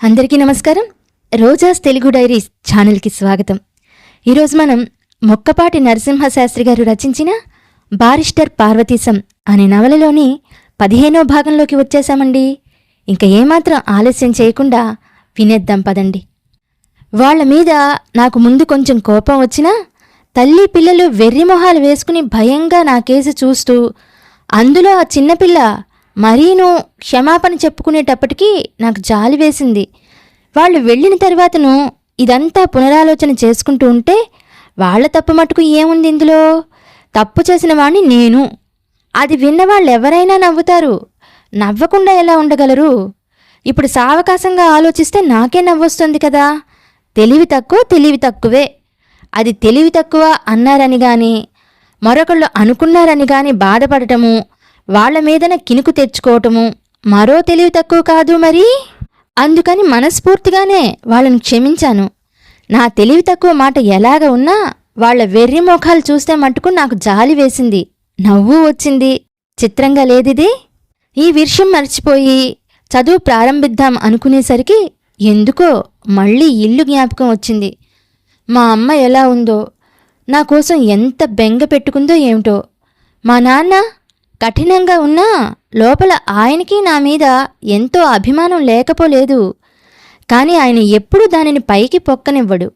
అందరికీ నమస్కారం. రోజాస్ తెలుగు డైరీస్ ఛానల్కి స్వాగతం. ఈరోజు మనం మొక్కపాటి నరసింహశాస్త్రి గారు రచించిన బారిస్టర్ పార్వతీశం అనే నవలలోని పదిహేనో భాగంలోకి వచ్చేశామండి. ఇంకా ఏమాత్రం ఆలస్యం చేయకుండా వినేద్దాం పదండి. వాళ్ళ మీద నాకు ముందు కొంచెం కోపం వచ్చినా తల్లి పిల్లలు వెర్రిమొహాలు వేసుకుని భయంగా నా కేసు చూస్తూ అందులో ఆ చిన్నపిల్ల మరీను క్షమాపణ చెప్పుకునేటప్పటికీ నాకు జాలి వేసింది. వాళ్ళు వెళ్ళిన తర్వాతను ఇదంతా పునరాలోచన చేసుకుంటూ ఉంటే వాళ్ళ తప్పు మటుకు ఏముంది ఇందులో? తప్పు చేసిన వాణ్ణి నేను. అది విన్న వాళ్ళు ఎవరైనా నవ్వుతారు. నవ్వకుండా ఎలా ఉండగలరు? ఇప్పుడు సావకాశంగా ఆలోచిస్తే నాకే నవ్వొస్తుంది కదా. తెలివి తక్కువ తెలివి తక్కువే. అది తెలివి తక్కువ అన్నారని కానీ మరొకళ్ళు అనుకున్నారని కానీ బాధపడటము వాళ్ళ మీదన కినుకు తెచ్చుకోవటము మరో తెలివి తక్కువ కాదు మరి? అందుకని మనస్ఫూర్తిగానే వాళ్ళని క్షమించాను. నా తెలివి తక్కువ మాట ఎలాగ ఉన్నా వాళ్ళ వెర్రి ముఖాలు చూస్తే మట్టుకు నాకు జాలి వేసింది. నవ్వు వచ్చింది. చిత్రంగా లేదిది? ఈ విషయం మర్చిపోయి చదువు ప్రారంభిద్దాం అనుకునేసరికి ఎందుకో మళ్ళీ ఇల్లు జ్ఞాపకం వచ్చింది. మా అమ్మ ఎలా ఉందో నా కోసం ఎంత బెంగ పెట్టుకుందో ఏమిటో. మా నాన్న కఠినంగా ఉన్నా లోపల ఆయనకి నా మీద ఎంతో అభిమానం లేకపోలేదు. కానీ ఆయన ఎప్పుడూ దానిని పైకి పొక్కనివ్వడు.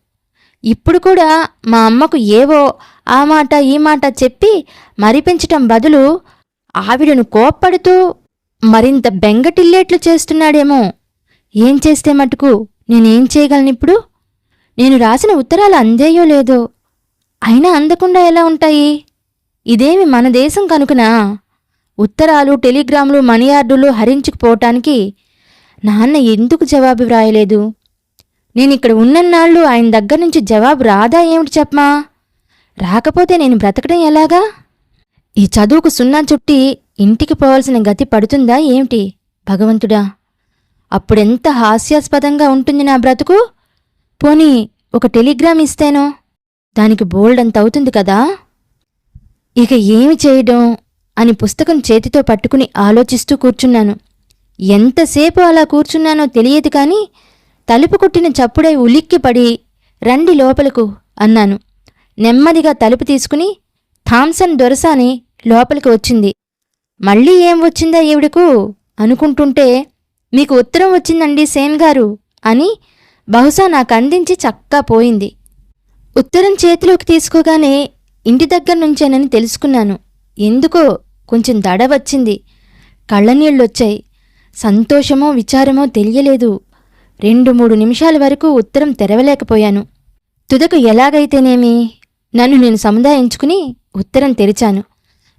ఇప్పుడు కూడా మా అమ్మకు ఏవో ఆ మాట ఈ మాట చెప్పి మరిపించటం బదులు ఆవిడను కోప్పడుతూ మరింత బెంగటిల్లేట్లు చేస్తున్నాడేమో. ఏం చేస్తే మటుకు? నేనేం చేయగలను ఇప్పుడు నేను రాసిన ఉత్తరాలు అందేయో లేదో? అయినా అందకుండా ఎలా ఉంటాయి? ఇదేమి మన దేశం కనుకనా? ఉత్తరాలు టెలిగ్రాములు మణియార్డులు హరించుకుపోవటానికి నాన్న ఎందుకు జవాబు వ్రాయలేదు? నేనిక్కడ ఉన్నన్నాళ్ళు ఆయన దగ్గర నుంచి జవాబు రాదా ఏమిటి చెప్పమా? రాకపోతే నేను బ్రతకడం ఎలాగా? ఈ చదువుకు సున్నా చుట్టి ఇంటికి పోవాల్సిన గతి పడుతుందా ఏమిటి భగవంతుడా? అప్పుడెంత హాస్యాస్పదంగా ఉంటుంది నా బ్రతుకు? పోనీ ఒక టెలిగ్రామ్ ఇస్తేనో? దానికి బోల్డంత అవుతుంది కదా? ఇక ఏమి చేయడం? అని పుస్తకం చేతితో పట్టుకుని ఆలోచిస్తూ కూర్చున్నాను. ఎంతసేపు అలా కూర్చున్నానో తెలియదు కానీ తలుపు కుట్టిన చప్పుడై ఉలిక్కిపడి రండి లోపలకు అన్నాను. నెమ్మదిగా తలుపు తీసుకుని థామ్సన్ దొరసాని లోపలికి వచ్చింది. మళ్ళీ ఏం వచ్చిందా ఈవిడకు? అనుకుంటుంటే మీకు ఉత్తరం వచ్చిందండి సేన్ గారు అని బహుశా నాకు అందించి చక్కా పోయింది. ఉత్తరం చేతిలోకి తీసుకోగానే ఇంటి దగ్గర నుంచేనని తెలుసుకున్నాను. ఎందుకో కొంచెం దడ వచ్చింది. కళ్ళనీళ్ళొచ్చాయి సంతోషమో విచారమో తెలియలేదు. రెండు మూడు నిమిషాల వరకు ఉత్తరం తెరవలేకపోయాను. తుదకు ఎలాగైతేనేమి? నన్ను నేను సముదాయించుకుని ఉత్తరం తెరిచాను.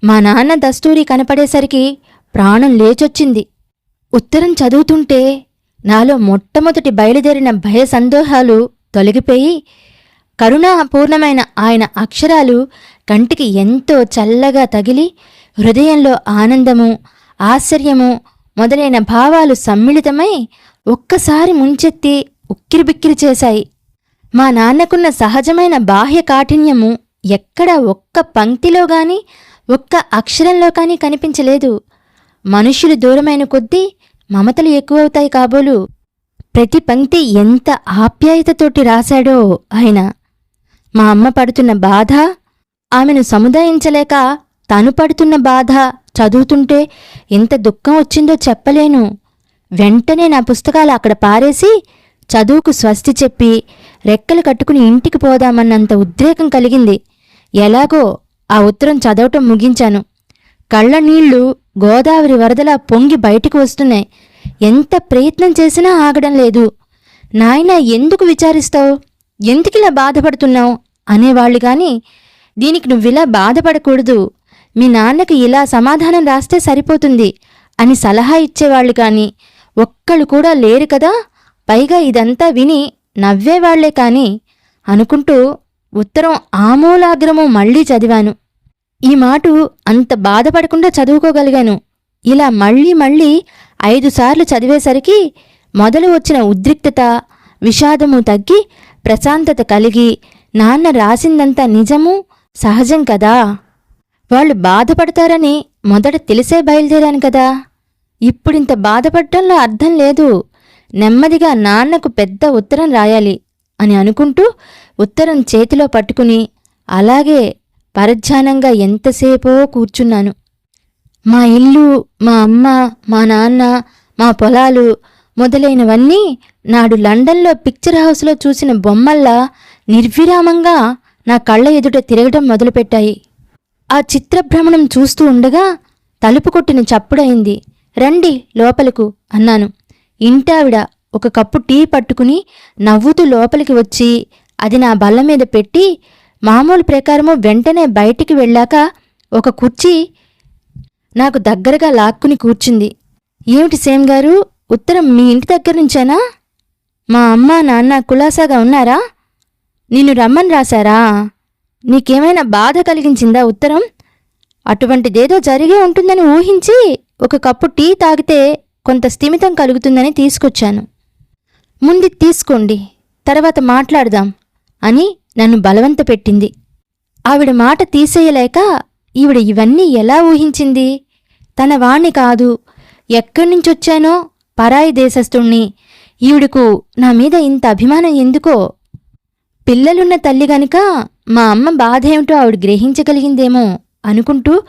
మా నాన్న దస్తూరి కనపడేసరికి ప్రాణం లేచొచ్చింది. ఉత్తరం చదువుతుంటే నాలో మొట్టమొదటి బయలుదేరిన భయ సందోహాలు తొలగిపోయి కరుణాపూర్ణమైన ఆయన అక్షరాలు కంటికి ఎంతో చల్లగా తగిలి హృదయంలో ఆనందము ఆశ్చర్యము మొదలైన భావాలు సమ్మిళితమై ఒక్కసారి ముంచెత్తి ఉక్కిరిబిక్కిరి చేశాయి. మా నాన్నకున్న సహజమైన బాహ్య కాఠిన్యము ఎక్కడ ఒక్క పంక్తిలో గాని ఒక్క అక్షరంలో కానీ కనిపించలేదు. మనుషులు దూరమైన కొద్దీ మమతలు ఎక్కువవుతాయి కాబోలు. ప్రతి పంక్తి ఎంత ఆప్యాయతతోటి రాశాడో ఆయన మా అమ్మ పడుతున్న బాధ ఆమెను సముదాయించలేక తను పడుతున్న బాధ చదువుతుంటే ఎంత దుఃఖం వచ్చిందో చెప్పలేను. వెంటనే నా పుస్తకాలు అక్కడ పారేసి చదువుకు స్వస్తి చెప్పి రెక్కలు కట్టుకుని ఇంటికి పోదామన్నంత ఉద్రేకం కలిగింది. ఎలాగో ఆ ఉత్తరం చదవటం ముగించాను. కళ్ళ నీళ్ళు గోదావరి వరదలా పొంగి బయటికి వస్తున్నాయి. ఎంత ప్రయత్నం చేసినా ఆగడం లేదు. నాయనా ఎందుకు విచారిస్తావు? ఎందుకిలా బాధపడుతున్నావు? అనేవాళ్ళు కానీ దీనికి నువ్విలా బాధపడకూడదు. మీ నాన్నకి ఇలా సమాధానం రాస్తే సరిపోతుంది అని సలహా ఇచ్చేవాళ్ళు కాని ఒక్కళ్ళు కూడా లేరు కదా. పైగా ఇదంతా విని నవ్వేవాళ్ళే కాని అనుకుంటూ ఉత్తరం ఆమూలాగ్రము మళ్ళీ చదివాను. ఈ మాటు అంత బాధపడకుండా చదువుకోగలిగాను. ఇలా మళ్ళీ మళ్ళీ ఐదుసార్లు చదివేసరికి మొదలు వచ్చిన ఉద్రిక్తత విషాదము తగ్గి ప్రశాంతత కలిగి నాన్న రాసిందంతా నిజము సహజం కదా. వాళ్ళు బాధపడతారని మొదట తెలిసే బయలుదేరాను కదా. ఇప్పుడింత బాధపడటంలో అర్థం లేదు. నెమ్మదిగా నాన్నకు పెద్ద ఉత్తరం రాయాలి అని అనుకుంటూ ఉత్తరం చేతిలో పట్టుకుని అలాగే పరధ్యానంగా ఎంతసేపో కూర్చున్నాను. మా ఇల్లు మా అమ్మ మా నాన్న మా పొలాలు మొదలైనవన్నీ నాడు లండన్లో పిక్చర్ హౌస్లో చూసిన బొమ్మల్లా నిర్విరామంగా నా కళ్ళ ఎదుట తిరగడం మొదలుపెట్టాయి. ఆ చిత్రభ్రమణం చూస్తూ ఉండగా తలుపు కొట్టిన చప్పుడైంది. రండి లోపలకు అన్నాను. ఇంటావిడ ఒక కప్పు టీ పట్టుకుని నవ్వుతూ లోపలికి వచ్చి అది నా బల్ల మీద పెట్టి మామూలు ప్రకారము వెంటనే బయటికి వెళ్ళాక ఒక కుర్చీ నాకు దగ్గరగా లాక్కుని కూర్చుంది. ఏమిటి సేమ్ గారు ఉత్తరం మీ ఇంటి దగ్గర నుంచేనా? మా అమ్మ నాన్న కులాసాగా ఉన్నారా? నిన్ను రమ్మని రాశారా? నీకేమైనా బాధ కలిగించిందా? ఉత్తరం అటువంటిదేదో జరిగే ఉంటుందని ఊహించి ఒక కప్పు టీ తాగితే కొంత స్థిమితం కలుగుతుందని తీసుకొచ్చాను. ముందు తీసుకోండి తర్వాత మాట్లాడదాం అని నన్ను బలవంత పెట్టింది. ఆవిడ మాట తీసేయలేక ఈవిడ ఇవన్నీ ఎలా ఊహించింది? తన వాణ్ణి కాదు ఎక్కడి నుంచొచ్చానో పరాయి దేశస్థుణ్ణి. ఈవిడకు నా మీద ఇంత అభిమానం ఎందుకో? పిల్లలున్న తల్లి గనుక మా అమ్మ బాధ ఏమిటో ఆవిడ గ్రహించగలిగిందేమో అనుకుంటూ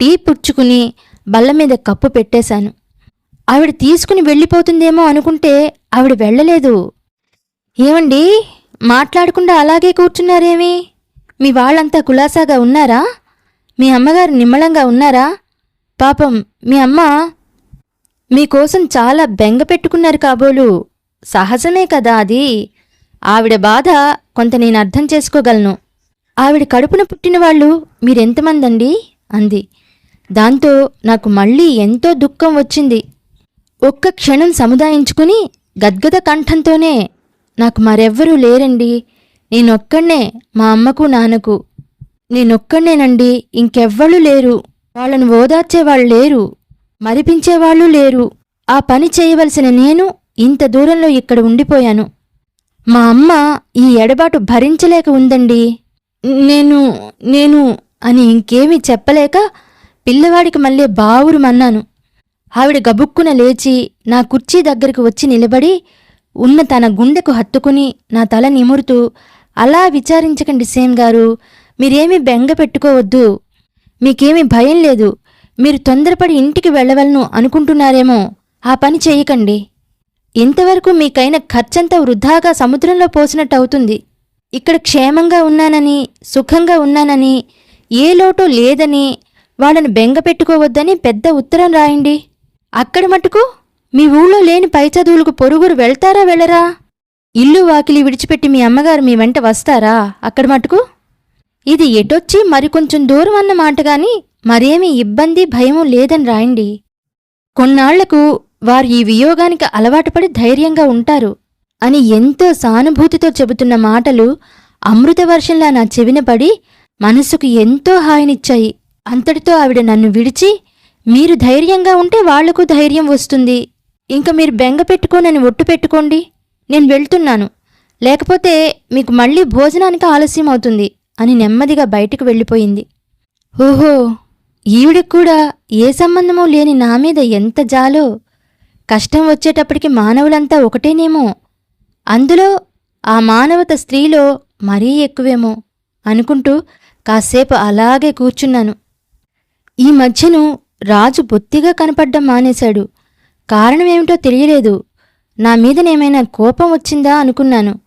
టీ పుచ్చుకుని బల్ల మీద కప్పు పెట్టేశాను. ఆవిడ తీసుకుని వెళ్ళిపోతుందేమో అనుకుంటే ఆవిడ వెళ్ళలేదు. ఏమండి? మాట్లాడకుండా అలాగే కూర్చున్నారేమి? మీ వాళ్ళంతా కులాసాగా ఉన్నారా? మీ అమ్మగారు నిమ్మళంగా ఉన్నారా? పాపం మీ అమ్మ మీకోసం చాలా బెంగ పెట్టుకున్నారు కాబోలు. సహజమే కదా అది. ఆవిడ బాధ కొంత నేను అర్థం చేసుకోగలను. ఆవిడ కడుపున పుట్టిన వాళ్ళు మీరెంతమందండి? అంది. దాంతో నాకు మళ్ళీ ఎంతో దుఃఖం వచ్చింది. ఒక్క క్షణం సముదాయించుకుని గద్గద కంఠంతోనే నాకు మరెవ్వరూ లేరండి. నేనొక్కడే మా అమ్మకు నాన్నకు. నేనొక్కడేనండి ఇంకెవ్వళ్ళు లేరు. వాళ్ళను ఓదార్చేవాళ్ళు లేరు. మరిపించేవాళ్ళు లేరు. ఆ పని చేయవలసిన నేను ఇంత దూరంలో ఇక్కడ ఉండిపోయాను. మా అమ్మ ఈ ఎడబాటు భరించలేక ఉందండి. నేను నేను అని ఇంకేమీ చెప్పలేక పిల్లవాడికి మళ్ళీ బావురుమన్నాను ఆవిడ గబుక్కున లేచి నా కుర్చీ దగ్గరకు వచ్చి నిలబడి ఉన్న తన గుండెకు హత్తుకుని నా తల నిమురుతూ అలా విచారించకండి సేమ్ గారు మీరేమీ బెంగ పెట్టుకోవద్దు. మీకేమీ భయం లేదు. మీరు తొందరపడి ఇంటికి వెళ్ళవలను అనుకుంటున్నారేమో ఆ పని చేయకండి. ఇంతవరకు మీకైన ఖర్చంతా వృధాగా సముద్రంలో పోసినట్టు అవుతుంది ఇక్కడ క్షేమంగా ఉన్నానని సుఖంగా ఉన్నానని ఏ లోటు లేదని వాళ్ళను బెంగ పెట్టుకోవద్దని పెద్ద ఉత్తరం రాయండి. అక్కడ మటుకు మీ ఊళ్ళో లేని పై చదువులకు పొరుగురు వెళ్తారా వెళ్ళరా? ఇల్లు వాకిలి విడిచిపెట్టి మీ అమ్మగారు మీ వెంట వస్తారా? అక్కడ మటుకు ఇది ఎటొచ్చి మరికొంచెం దూరం అన్న మాట గాని మరేమీ ఇబ్బంది భయము లేదని రాయండి. కొన్నాళ్ళకు వారు ఈ వియోగానికి అలవాటుపడి ధైర్యంగా ఉంటారు. అని ఎంతో సానుభూతితో చెబుతున్న మాటలు అమృతవర్షంలా నా చెవిన పడి మనసుకు ఎంతో హాయినిచ్చాయి. అంతటితో ఆవిడ నన్ను విడిచి మీరు ధైర్యంగా ఉంటే వాళ్ళకు ధైర్యం వస్తుంది. ఇంక మీరు బెంగ పెట్టుకోనని ఒట్టు పెట్టుకోండి. నేను వెళ్తున్నాను. లేకపోతే మీకు మళ్ళీ భోజనానికి ఆలస్యం అవుతుంది అని నెమ్మదిగా బయటికి వెళ్ళిపోయింది. ఓహో ఈవిడకు కూడా ఏ సంబంధమూ లేని నా మీద ఎంత జాలో. కష్టం వచ్చేటప్పటికి మానవులంతా ఒకటేనేమో. అందులో ఆ మానవత స్త్రీలో మరీ ఎక్కువేమో అనుకుంటూ కాసేపు అలాగే కూర్చున్నాను. ఈ మధ్యను రాజు బొత్తిగా కనపడ్డం మానేశాడు. కారణమేమిటో తెలియలేదు. నా మీదనేమైనా కోపం వచ్చిందా అనుకున్నాను.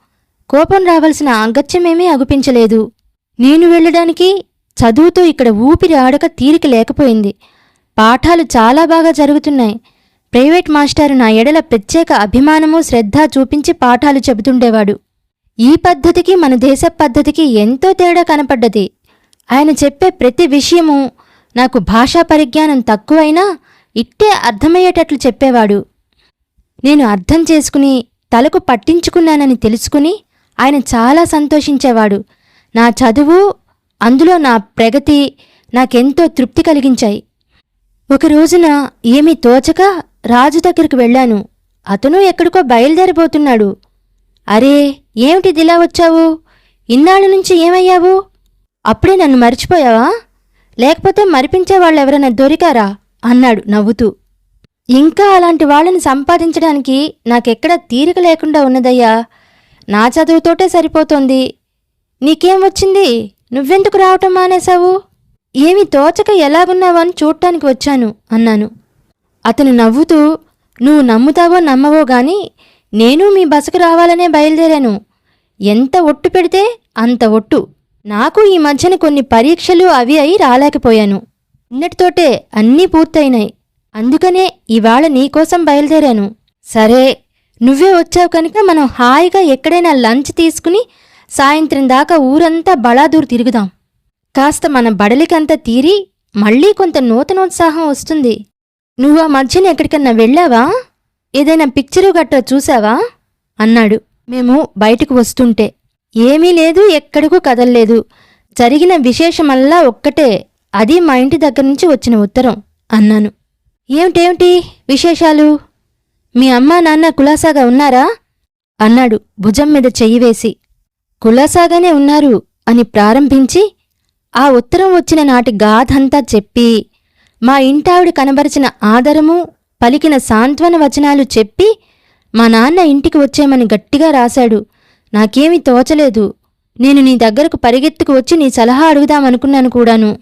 కోపం రావలసిన అగత్యమేమీ అగుపించలేదు. నేను వెళ్ళడానికి చదువుతో ఇక్కడ ఊపిరి ఆడక తీరిక లేకపోయింది. పాఠాలు చాలా బాగా జరుగుతున్నాయి. ప్రైవేట్ మాస్టారు నా ఎడల ప్రత్యేక అభిమానము శ్రద్ధ చూపించి పాఠాలు చెబుతుండేవాడు. ఈ పద్ధతికి మన దేశ పద్ధతికి ఎంతో తేడా కనపడ్డది. ఆయన చెప్పే ప్రతి విషయము నాకు భాషా పరిజ్ఞానం తక్కువైనా ఇట్టే అర్థమయ్యేటట్లు చెప్పేవాడు. నేను అర్థం చేసుకుని తలకు పట్టించుకున్నానని తెలుసుకుని ఆయన చాలా సంతోషించేవాడు. నా చదువు అందులో నా ప్రగతి నాకెంతో తృప్తి కలిగించాయి. ఒక రోజున ఏమీ తోచక రాజు దగ్గరికి వెళ్ళాను. అతను ఎక్కడికో బయలుదేరిపోతున్నాడు. అరే ఏమిటిదిలా వచ్చావు? ఇన్నాళ్ళ నుంచి ఏమయ్యావు? అప్పుడే నన్ను మర్చిపోయావా? లేకపోతే మరిపించే వాళ్ళు ఎవరైనా దొరికారా? అన్నాడు నవ్వుతూ. ఇంకా అలాంటి వాళ్ళని సంపాదించడానికి నాకెక్కడ తీరిక లేకుండా ఉన్నదయ్యా. నా చదువుతోటే సరిపోతోంది. నీకేం వచ్చింది? నువ్వెందుకు రావటం మానేశావు? ఏమి తోచక ఎలాగున్నావని చూడటానికి వచ్చాను అన్నాను. అతను నవ్వుతూ నువ్వు నమ్ముతావో నమ్మవో గాని నేను మీ బసకు రావాలనే బయలుదేరాను. ఎంత ఒట్టు పెడితే అంత ఒట్టు. నాకు ఈ మధ్యన కొన్ని పరీక్షలు అవి అయి రాలేకపోయాను. నిన్నటితోటే అన్నీ పూర్తయినాయి. అందుకనే ఇవాళ నీకోసం బయలుదేరాను. సరే నువ్వే వచ్చావు కనుక మనం హాయిగా ఎక్కడైనా లంచ్ తీసుకుని సాయంత్రం దాకా ఊరంతా బళాదూరు తిరుగుదాం. కాస్త మన బడలికంతా తీరి మళ్ళీ కొంత నూతనోత్సాహం వస్తుంది. నువ్వు ఆ మధ్యన ఎక్కడికన్నా వెళ్ళావా? ఏదైనా పిక్చరు గట్రా చూసావా? అన్నాడు. మేము బయటకు వస్తుంటే. ఏమీ లేదు ఎక్కడికూ కదల్లేదు. జరిగిన విశేషమల్లా ఒక్కటే. అది మా ఇంటి దగ్గర నుంచి వచ్చిన ఉత్తరం అన్నాను. ఏమిటేమిటి విశేషాలు? మీ అమ్మా నాన్న కులాసాగా ఉన్నారా? అన్నాడు భుజం మీద చెయ్యి వేసి. కులాసాగానే ఉన్నారు అని ప్రారంభించి ఆ ఉత్తరం వచ్చిన నాటి గాథంతా చెప్పి మా ఇంటావిడ కనబరిచిన ఆదరము పలికిన సాంత్వన వచనాలు చెప్పి మా నాన్న ఇంటికి వచ్చేమని గట్టిగా రాశాడు. నాకేమీ తోచలేదు. నేను నీ దగ్గరకు పరిగెత్తుకు వచ్చి నీ సలహా అడుగుదామనుకున్నాను కూడాను.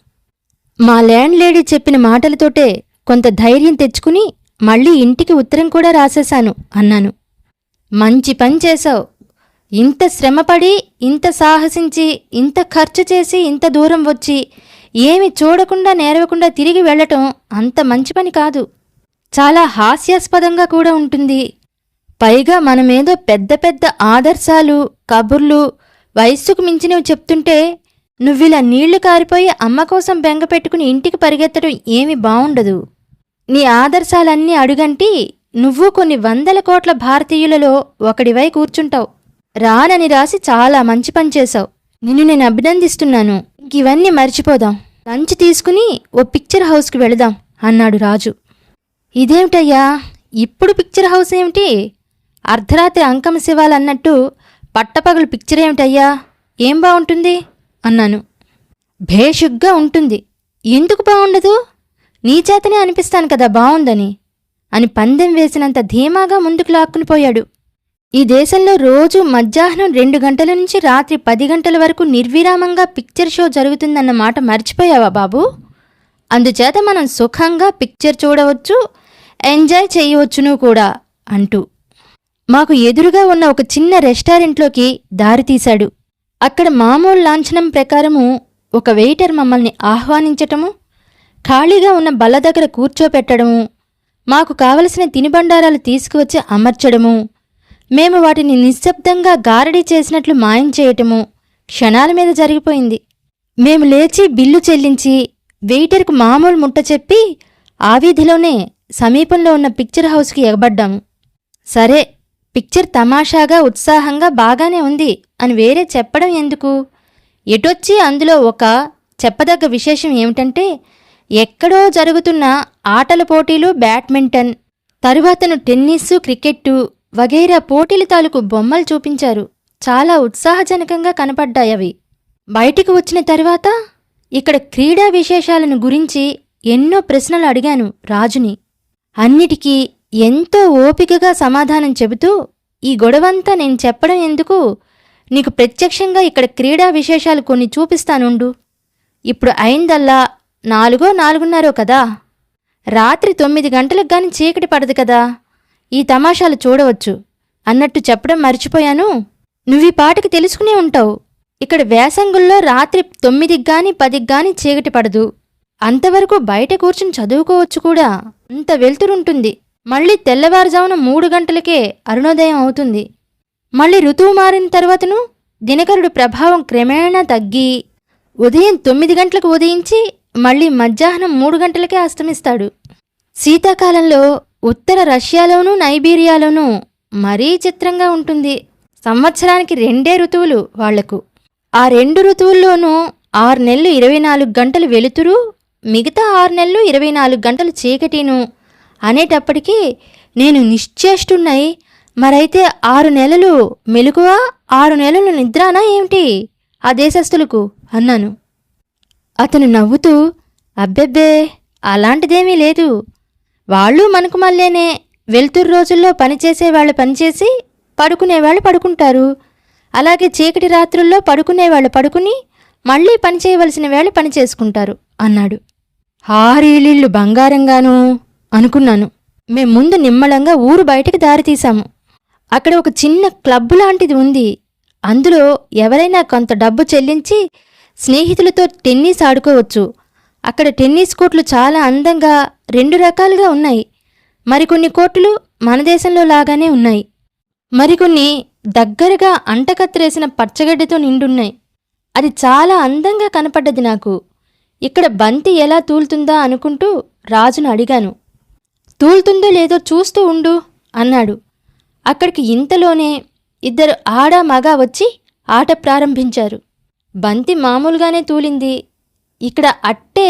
మా ల్యాండ్ లేడీ చెప్పిన మాటలతోటే కొంత ధైర్యం తెచ్చుకుని మళ్ళీ ఇంటికి ఉత్తరం కూడా రాసేశాను అన్నాను. మంచి పని చేశావు. ఇంత శ్రమపడి ఇంత సాహసించి ఇంత ఖర్చు చేసి ఇంత దూరం వచ్చి ఏమి చూడకుండా నేరవకుండా తిరిగి వెళ్ళటం అంత మంచి పని కాదు. చాలా హాస్యాస్పదంగా కూడా ఉంటుంది. పైగా మనమేదో పెద్ద పెద్ద ఆదర్శాలు కబుర్లు వయస్సుకు మించినవి చెప్తుంటే నువ్విలా నీళ్ళు కారిపోయి అమ్మ కోసం బెంగ పెట్టుకుని ఇంటికి పరిగెత్తడం ఏమి బావుండదు. నీ ఆదర్శాలన్నీ అడుగంటి నువ్వు కొన్ని వందల కోట్ల భారతీయులలో ఒకడివై కూర్చుంటావు. రానని రాసి చాలా మంచి పనిచేశావు నిన్ను నేను అభినందిస్తున్నాను. ఇంక ఇవన్నీ మర్చిపోదాం. లంచ్ తీసుకుని ఓ పిక్చర్ హౌస్కి వెళదాం అన్నాడు రాజు. ఇదేమిటయ్యా? ఇప్పుడు పిక్చర్ హౌస్ ఏమిటి? అర్ధరాత్రి అంకమ శివాలన్నట్టు పట్టపగలు పిక్చర్ ఏమిటయ్యా? ఏం బాగుంటుంది అన్నాను. భేషుగ్గా ఉంటుంది. ఎందుకు బాగుండదు నీ చేతనే అనిపిస్తాను కదా బాగుందని అని పందెం వేసినంత ధీమాగా ముందుకు లాక్కుని పోయాడు. ఈ దేశంలో రోజు మధ్యాహ్నం రెండు గంటల నుంచి రాత్రి పది గంటల వరకు నిర్విరామంగా పిక్చర్ షో జరుగుతుందన్న మాట మర్చిపోయావా బాబు? అందుచేత మనం సుఖంగా పిక్చర్ చూడవచ్చు ఎంజాయ్ చేయవచ్చును కూడా అంటూ. మాకు ఎదురుగా ఉన్న ఒక చిన్న రెస్టారెంట్లోకి దారి తీశాడు. అక్కడ మామూలు లాంఛనం ప్రకారము ఒక వెయిటర్ మమ్మల్ని ఆహ్వానించటము ఖాళీగా ఉన్న బల్ల దగ్గర కూర్చోపెట్టడము మాకు కావలసిన తినుబండారాలు తీసుకువచ్చి అమర్చడము మేము వాటిని నిశ్శబ్దంగా గారడీ చేసినట్లు మాయం చేయటము క్షణాల మీద జరిగిపోయింది. మేము లేచి బిల్లు చెల్లించి వెయిటర్కు మామూలు ముట్ట చెప్పి ఆ వీధిలోనే సమీపంలో ఉన్న పిక్చర్ హౌస్కి ఎగబడ్డాము. సరే పిక్చర్ తమాషాగా ఉత్సాహంగా బాగానే ఉంది అని వేరే చెప్పడం ఎందుకు? ఎటొచ్చి అందులో ఒక చెప్పదగ్గ విశేషం ఏమిటంటే ఎక్కడో జరుగుతున్న ఆటల పోటీలు బ్యాడ్మింటన్ తరువాతను టెన్నిస్సు క్రికెట్టు వగైరా పోటీల తాలూకు బొమ్మలు చూపించారు. చాలా ఉత్సాహజనకంగా కనపడ్డాయి అవి. బయటికి వచ్చిన తర్వాత ఇక్కడ క్రీడా విశేషాలను గురించి ఎన్నో ప్రశ్నలు అడిగాను రాజుని. అన్నిటికీ ఎంతో ఓపికగా సమాధానం చెబుతూ ఈ గొడవంతా నేను చెప్పడం ఎందుకు? నీకు ప్రత్యక్షంగా ఇక్కడ క్రీడా విశేషాలు కొన్ని చూపిస్తానుండు. ఇప్పుడు అయిందల్లా నాలుగో నాలుగున్నారో కదా? రాత్రి తొమ్మిది గంటలకు గాని చీకటి పడదు కదా? ఈ తమాషాలు చూడవచ్చు. అన్నట్టు చెప్పడం మర్చిపోయాను. నువ్వీ పాటకి తెలుసుకునే ఉంటావు. ఇక్కడ వేసంగుల్లో రాత్రి తొమ్మిదికి గాని పదికి గాని చీకటి పడదు. అంతవరకు బయట కూర్చుని చదువుకోవచ్చు కూడా. అంత వెలుతురుంటుంది. మళ్ళీ తెల్లవారుజామున మూడు గంటలకే అరుణోదయం అవుతుంది. మళ్ళీ ఋతువు మారిన తర్వాతను దినకరుడు ప్రభావం క్రమేణా తగ్గి ఉదయం తొమ్మిది గంటలకు ఉదయించి మళ్ళీ మధ్యాహ్నం మూడు గంటలకే అస్తమిస్తాడు. శీతాకాలంలో ఉత్తర రష్యాలోనూ నైబీరియాలోనూ మరీ చిత్రంగా ఉంటుంది. సంవత్సరానికి రెండే ఋతువులు వాళ్ళకు. ఆ రెండు ఋతువుల్లోనూ ఆరు నెలలు ఇరవై నాలుగు గంటలు వెలుతురు మిగతా ఆరు నెలలు ఇరవై నాలుగు గంటలు చీకటిను అనేటప్పటికీ నేను నిశ్చేష్టున్నై మరైతే ఆరు నెలలు మెలుకువ ఆరు నెలలు నిద్రానా ఏమిటి? ఆ దేశస్థులకు అన్నాను. అతను నవ్వుతూ అబ్బెబ్బే అలాంటిదేమీ లేదు. వాళ్ళు మనకు మళ్ళేనే వెలుతురు రోజుల్లో పనిచేసేవాళ్ళు పనిచేసి పడుకునేవాళ్ళు పడుకుంటారు. అలాగే చీకటి రాత్రుల్లో పడుకునేవాళ్ళు పడుకుని మళ్ళీ పని చేయవలసిన వేళ పని చేసుకుంటారు అన్నాడు. హారీలిళ్ళు బంగారంగాను అనుకున్నాను. మేం ముందు నిమ్మళంగా ఊరు బయటకు దారితీశాము అక్కడ ఒక చిన్న క్లబ్ లాంటిది ఉంది. అందులో ఎవరైనా కొంత డబ్బు చెల్లించి స్నేహితులతో టెన్నిస్ ఆడుకోవచ్చు. అక్కడ టెన్నిస్ కోర్టులు చాలా అందంగా రెండు రకాలుగా ఉన్నాయి. మరికొన్ని కోర్టులు మన దేశంలో లాగానే ఉన్నాయి. మరికొన్ని దగ్గరగా అంటకత్తిరేసిన పచ్చగడ్డితో నిండున్నాయి. అది చాలా అందంగా కనపడ్డది నాకు. ఇక్కడ బంతి ఎలా తూలుతుందా అనుకుంటూ రాజును అడిగాను. తూలుతుందో లేదో చూస్తూ ఉండు అన్నాడు. అక్కడికి ఇంతలోనే ఇద్దరు ఆడ మగ వచ్చి ఆట ప్రారంభించారు. బంతి మామూలుగానే తూలింది. ఇక్కడ అట్టే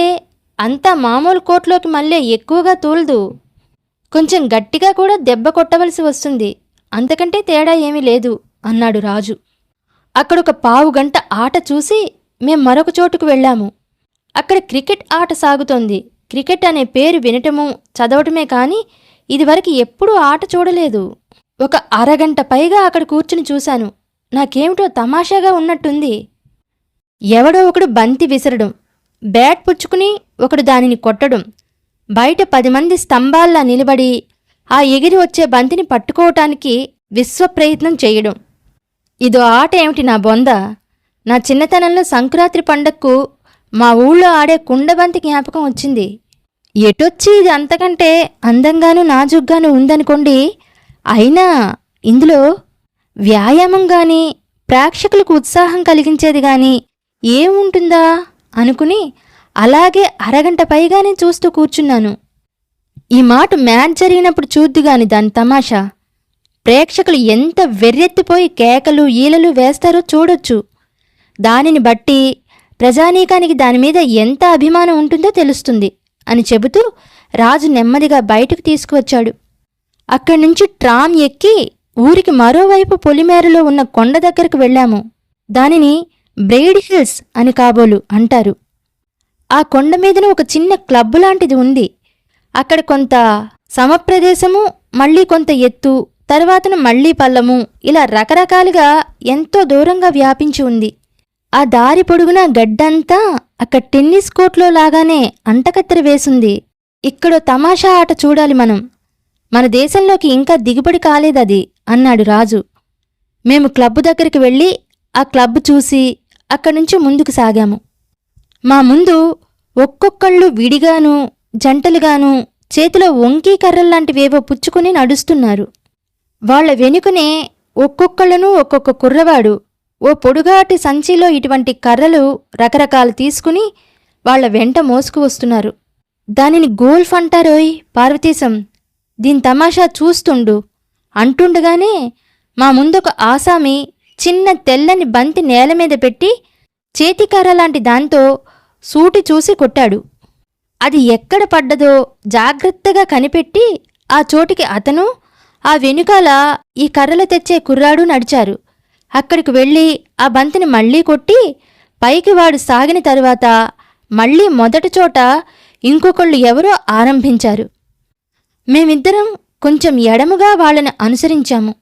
అంతా మామూలు కోట్లోకి మళ్ళీ ఎక్కువగా తూలదు. కొంచెం గట్టిగా కూడా దెబ్బ కొట్టవలసి వస్తుంది. అంతకంటే తేడా ఏమీ లేదు అన్నాడు రాజు. అక్కడొక పావు గంట ఆట చూసి మేం మరొక చోటుకు వెళ్ళాము. అక్కడ క్రికెట్ ఆట సాగుతోంది. క్రికెట్ అనే పేరు వినటము చదవటమే కానీ ఇదివరకు ఎప్పుడూ ఆట చూడలేదు. ఒక అరగంట పైగా అక్కడ కూర్చుని చూశాను. నాకేమిటో తమాషాగా ఉన్నట్టుంది. ఎవడో ఒకడు బంతి విసరడం బ్యాట్ పుచ్చుకుని ఒకడు దానిని కొట్టడం. బయట పది మంది స్తంభాల్లా నిలబడి ఆ ఎగిరి వచ్చే బంతిని పట్టుకోవటానికి విశ్వప్రయత్నం చేయడం. ఇదో ఆట ఏమిటి నా బొంద? నా చిన్నతనంలో సంక్రాంతి పండగకు మా ఊళ్ళో ఆడే కుండబంతి జ్ఞాపకం వచ్చింది. ఎటొచ్చి ఇది అంతకంటే అందంగాను నాజుగ్గాను ఉందనుకోండి అయినా ఇందులో వ్యాయామం కానీ ప్రేక్షకులకు ఉత్సాహం కలిగించేది కానీ ఏముంటుందా? అనుకుని అలాగే అరగంట పైగానే చూస్తూ కూర్చున్నాను. ఈ మాట మ్యాచ్ జరిగినప్పుడు చూద్దుగాని దాని తమాషా. ప్రేక్షకులు ఎంత వెర్రెత్తిపోయి కేకలు ఈలలు వేస్తారో చూడొచ్చు. దానిని బట్టి ప్రజానీకానికి దాని మీద ఎంత అభిమానం ఉంటుందో తెలుస్తుంది అని చెబుతూ రాజు నెమ్మదిగా బయటకు తీసుకువచ్చాడు. అక్కడి నుంచి ట్రామ్ ఎక్కి ఊరికి మరోవైపు పొలిమేరలో ఉన్న కొండ దగ్గరకు వెళ్ళాము. దానిని బ్రెయిడ్ హిల్స్ అని కాబోలు అంటారు. ఆ కొండ మీదన ఒక చిన్న క్లబ్ లాంటిది ఉంది. అక్కడ కొంత సమప్రదేశము మళ్ళీ కొంత ఎత్తు తర్వాతను మళ్ళీ పల్లము ఇలా రకరకాలుగా ఎంతో దూరంగా వ్యాపించి ఉంది. ఆ దారి పొడుగున గడ్డంతా అక్కడ టెన్నిస్ కోర్ట్లో లాగానే అంటకత్తెర వేసింది. ఇక్కడో తమాషా ఆట చూడాలి మనం. మన దేశంలోకి ఇంకా దిగుబడి కాలేదది అన్నాడు రాజు. మేము క్లబ్ దగ్గరికి వెళ్ళి ఆ క్లబ్ చూసి అక్కడి నుంచి ముందుకు సాగాము. మా ముందు ఒక్కొక్కళ్ళు విడిగాను జంటలుగాను చేతిలో వంకీ కర్రల్లాంటివేవో పుచ్చుకుని నడుస్తున్నారు. వాళ్ళ వెనుకనే ఒక్కొక్కళ్ళను ఒక్కొక్క కుర్రవాడు ఓ పొడుగాటి సంచిలో ఇటువంటి కర్రలు రకరకాలు తీసుకుని వాళ్ళ వెంట మోసుకు వస్తున్నారు. దానిని గోల్ఫ్ అంటారోయ్ పార్వతీశం దీని తమాషా చూస్తుండు అంటుండగానే మా ముందొక ఆసామి చిన్న తెల్లని బంతి నేల మీద పెట్టి చేతికర్ర లాంటి దాంతో సూటి చూసి కొట్టాడు. అది ఎక్కడ పడ్డదో జాగ్రత్తగా కనిపెట్టి ఆ చోటికి అతను ఆ వెనుకాల ఈ కర్రలు తెచ్చే కుర్రాడు నడిచారు. అక్కడికి వెళ్ళి ఆ బంతిని మళ్ళీ కొట్టి పైకి వాడు సాగిన తరువాత మళ్ళీ మొదటి చోట ఇంకొకళ్ళు ఎవరో ఆరంభించారు. మేమిద్దరం కొంచెం ఎడముగా వాళ్ళని అనుసరించాము.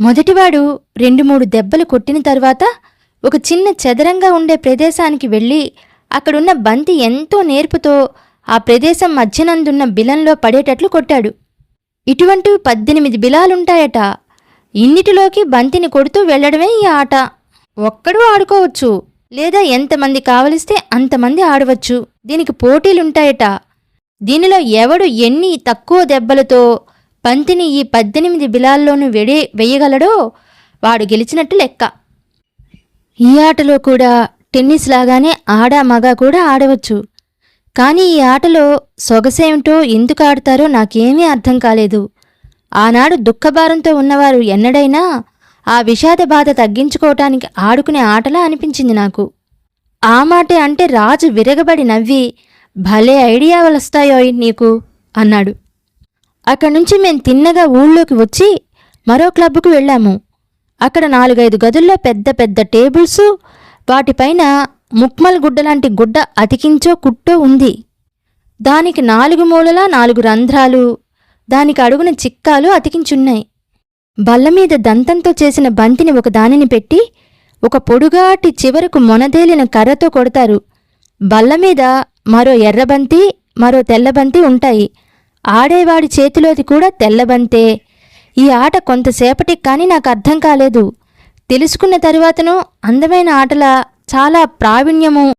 మొదటివాడు రెండు మూడు దెబ్బలు కొట్టిన తర్వాత ఒక చిన్న చదరంగా ఉండే ప్రదేశానికి వెళ్ళి అక్కడున్న బంతి ఎంతో నేర్పుతో ఆ ప్రదేశం మధ్యనందున్న బిలంలో పడేటట్లు కొట్టాడు. ఇటువంటివి పద్దెనిమిది బిలాలుంటాయట. ఇన్నిటిలోకి బంతిని కొడుతూ వెళ్ళడమే ఈ ఆట. ఒక్కడూ ఆడుకోవచ్చు. లేదా ఎంతమంది కావలిస్తే అంతమంది ఆడవచ్చు. దీనికి పోటీలుంటాయట. దీనిలో ఎవడు ఎన్ని తక్కువ దెబ్బలతో బంతిని ఈ పద్దెనిమిది బిలాల్లోనూ వెడే వేయగలడో వాడు గెలిచినట్టు లెక్క. ఈ ఆటలో కూడా టెన్నిస్ లాగానే ఆడ మగ కూడా ఆడవచ్చు. కానీ ఈ ఆటలో సొగసేమిటో ఎందుకు ఆడతారో నాకేమీ అర్థం కాలేదు. ఆనాడు దుఃఖభారంతో ఉన్నవారు ఎన్నడైనా ఆ విషాద బాధ తగ్గించుకోవటానికి ఆడుకునే ఆటలా అనిపించింది నాకు. ఆ మాటే అంటే రాజు విరగబడి నవ్వి భలే ఐడియా వలస్తాయోయ్ నీకు అన్నాడు. అక్కడి నుంచి మేం తిన్నగా ఊళ్ళోకి వచ్చి మరో క్లబ్కు వెళ్ళాము. అక్కడ నాలుగైదు గదుల్లో పెద్ద పెద్ద టేబుల్స్ వాటిపైన ముక్మల్ గుడ్డ లాంటి గుడ్డ అతికించో కుట్టో ఉంది. దానికి నాలుగు మూలలా నాలుగు రంధ్రాలు దానికి అడుగున చిక్కాలు అతికించున్నాయి. బల్ల మీద దంతంతో చేసిన బంతిని ఒక దానిని పెట్టి ఒక పొడుగాటి చివరకు మొనదేలిన కర్రతో కొడతారు. బల్ల మీద మరో ఎర్రబంతి మరో తెల్లబంతి ఉంటాయి. ఆడేవాడి చేతిలోది కూడా తెల్లబంతే. ఈ ఆట కొంతసేపటికి కానీ నాకు అర్థం కాలేదు. తెలుసుకున్న తరువాతను అందమైన ఆటల చాలా ప్రావీణ్యము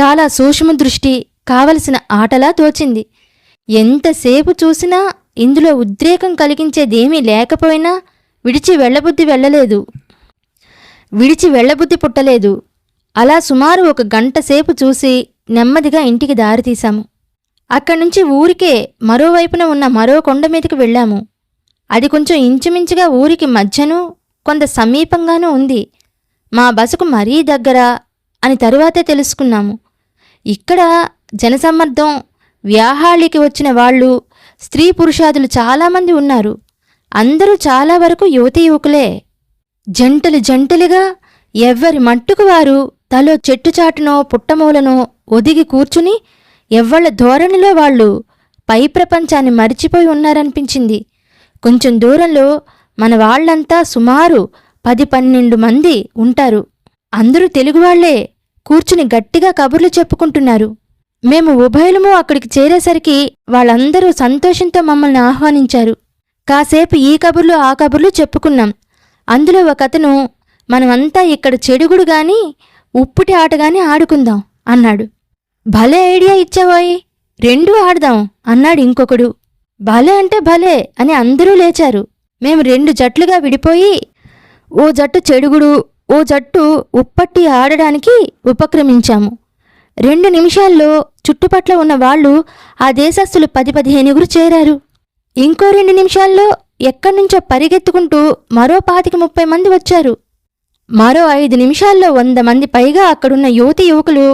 చాలా సూక్ష్మ దృష్టి కావలసిన ఆటలా తోచింది. ఎంతసేపు చూసినా ఇందులో ఉద్రేకం కలిగించేదేమీ లేకపోయినా విడిచి వెళ్ళబుద్ధి వెళ్ళలేదు. విడిచి వెళ్ళబుద్ధి పుట్టలేదు. అలా సుమారు ఒక గంట సేపు చూసి నెమ్మదిగా ఇంటికి దారితీశాము అక్కడి నుంచి ఊరికే మరోవైపున ఉన్న మరో కొండ మీదకి వెళ్ళాము. అది కొంచెం ఇంచుమించుగా ఊరికి మధ్యను కొంత సమీపంగానూ ఉంది. మా బసకు మరీ దగ్గర అని తరువాతే తెలుసుకున్నాము. ఇక్కడ జనసమ్మర్దం వ్యాహాళికి వచ్చిన వాళ్ళు స్త్రీ పురుషాదులు చాలామంది ఉన్నారు. అందరూ చాలా వరకు యువతి యువకులే. జంటలు జంటలుగా ఎవ్వరి మట్టుకు వారు తలో చెట్టుచాటునో పుట్టమూలనో ఒదిగి కూర్చుని ఎవ్వళ్ళ ధోరణిలో వాళ్ళు పై ప్రపంచాన్ని మరిచిపోయి ఉన్నారనిపించింది. కొంచెం దూరంలో మన వాళ్ళంతా సుమారు పది పన్నెండు మంది ఉంటారు. అందరూ తెలుగువాళ్ళే కూర్చుని గట్టిగా కబుర్లు చెప్పుకుంటున్నారు. మేము ఉభయలము అక్కడికి చేరేసరికి వాళ్ళందరూ సంతోషంతో మమ్మల్ని ఆహ్వానించారు. కాసేపు ఈ కబుర్లు ఆ కబుర్లు చెప్పుకున్నాం. అందులో ఒకతను మనమంతా ఇక్కడ చెడుగుడు గాని ఉప్పుటి ఆట గాని ఆడుకుందాం అన్నాడు. భలే ఐడియా ఇచ్చావోయ్. రెండూ ఆడదాం అన్నాడు ఇంకొకడు. భలే అంటే భలే అని అందరూ లేచారు. మేము రెండు జట్లుగా విడిపోయి ఓ జట్టు చెడుగుడు ఓ జట్టు ఉప్పట్టి ఆడడానికి ఉపక్రమించాము. రెండు నిమిషాల్లో చుట్టుపట్ల ఉన్న వాళ్ళు ఆ దేశస్థులు పది పదిహేనుగురు చేరారు. ఇంకో రెండు నిమిషాల్లో ఎక్కడి నుంచో పరిగెత్తుకుంటూ మరో పాతిక ముప్పై మంది వచ్చారు. మరో ఐదు నిమిషాల్లో వంద మంది పైగా అక్కడున్న యువతి యువకులు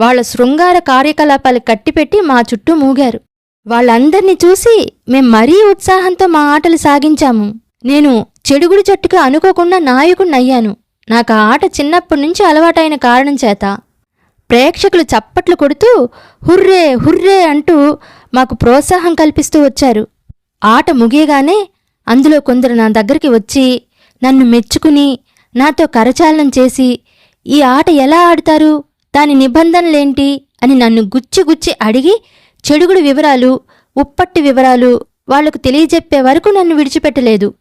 వాళ్ళ శృంగార కార్యకలాపాలు కట్టిపెట్టి మా చుట్టూ మూగారు. వాళ్ళందర్నీ చూసి మేం మరీ ఉత్సాహంతో మా ఆటలు సాగించాము. నేను చెడుగుడి చెట్టుకు అనుకోకుండా నాయకుణ్ణయ్యాను. నాకు ఆ ఆట చిన్నప్పటి నుంచి అలవాటైన కారణం చేత. ప్రేక్షకులు చప్పట్లు కొడుతూ హుర్రే హుర్రే అంటూ మాకు ప్రోత్సాహం కల్పిస్తూ వచ్చారు. ఆట ముగియగానే అందులో కొందరు నా దగ్గరికి వచ్చి నన్ను మెచ్చుకుని నాతో కరచాలనం చేసి ఈ ఆట ఎలా ఆడతారు? దాని నిబంధనలేంటి అని నన్ను గుచ్చి గుచ్చి అడిగి చెడుగుడు వివరాలు ఉప్పట్టి వివరాలు వాళ్ళకు తెలియజెప్పే వరకు నన్ను విడిచిపెట్టలేదు.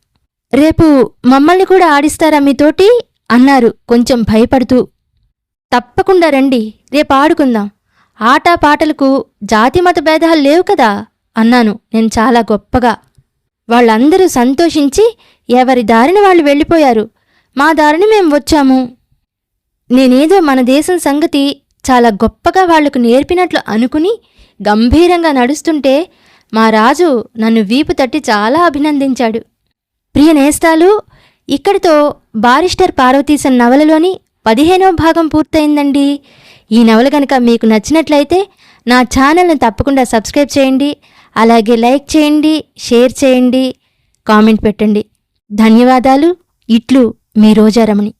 రేపు మమ్మల్ని కూడా ఆడిస్తారా మీతోటి అన్నారు కొంచెం భయపడుతూ. తప్పకుండా రండి రేపు ఆడుకుందాం. ఆటా పాటలకు జాతిమత భేదాలు లేవు కదా అన్నాను నేను చాలా గొప్పగా. వాళ్ళందరూ సంతోషించి ఎవరి దారిని వాళ్ళు వెళ్ళిపోయారు. మా దారిని మేము వచ్చాము. నేనేదో మన దేశం సంగతి చాలా గొప్పగా వాళ్ళకు నేర్పినట్లు అనుకుని గంభీరంగా నడుస్తుంటే మా రాజు నన్ను వీపు తట్టి చాలా అభినందించాడు. ప్రియ నేస్తాలు ఇక్కడితో బారిస్టర్ పార్వతీశన్ నవలలోని పదిహేనవ భాగం పూర్తయిందండి. ఈ నవల గనక మీకు నచ్చినట్లయితే నా ఛానల్ని తప్పకుండా సబ్స్క్రైబ్ చేయండి అలాగే లైక్ చేయండి షేర్ చేయండి కామెంట్ పెట్టండి. ధన్యవాదాలు ఇట్లు మీ రోజారమణి